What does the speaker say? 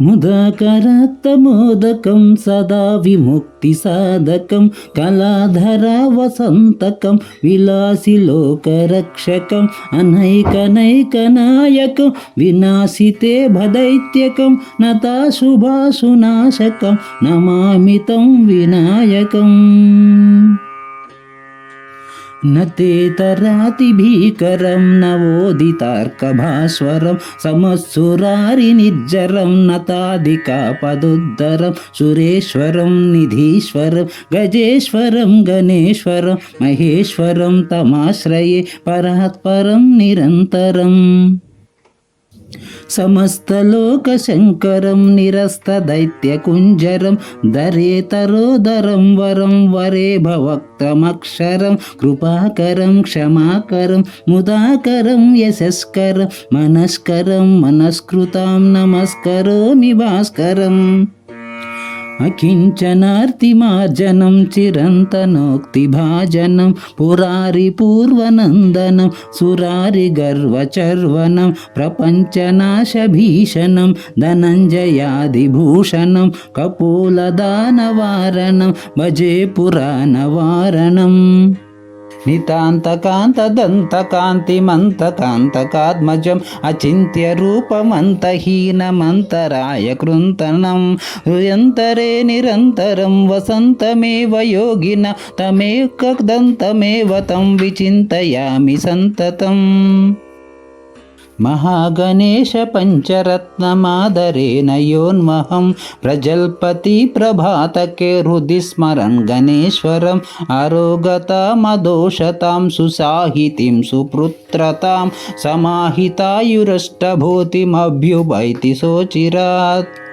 ముదకరత్తమోదకం సదా విముక్తి సాధకం కళాధర వసంతకం విలాసి లోకరక్షకం అనైకనైకనాయకం వినాశితే భదైత్యకం నతాశుభాశునాశకం నమామితం వినాయకం. నతేతరాతిభీకరం నవోదితార్కభాస్వరం సమస్సురారి నిర్జరం నతాదికాపదుద్దరం సురేశ్వరం నిధీశ్వరం గజేశ్వరం గణేశ్వరం మహేశ్వరం తమాశ్రయే పరాత్పరం నిరంతరం సమస్తలోక శంకరం నిరస్త దైత్య కుంజరం దరేతరోదరం వరం వరే భవక్తమక్షరం కృపాకరం క్షమాకరం ముదాకరం యశస్కరం మనస్కరం మనస్కృతాం నమస్కరోమి భాస్కరం. అకించనార్తిమార్జనం చిరంతనోక్తిభాజనం పురారి పూర్వనందనం సురారి గర్వచర్వనం ప్రపంచనాశభీషణం ధనంజయాదిభూషణం కపూలదానవారణం భజే పురాణవారణం నితాంతకాంతదంతకాంతిమంతకాంతకాత్మజం అచింత్య రూపమంతహీనమంతరాయ కృంతనం హృయంతరే నిరంతరం వసంతమేవ యోగిన తమేకదంతమేవ తం విచింతయామి సంతతం महागणेश पञ्चरत्नमादरेण योन्महं प्रजल्पति प्रभातके हृदि स्मरन् गणेश्वरम् आरोगतामदोषतां सुसाहितिं सुपुत्रतां समाहितायुरष्टभूतिमभ्युपैति सोचिरात्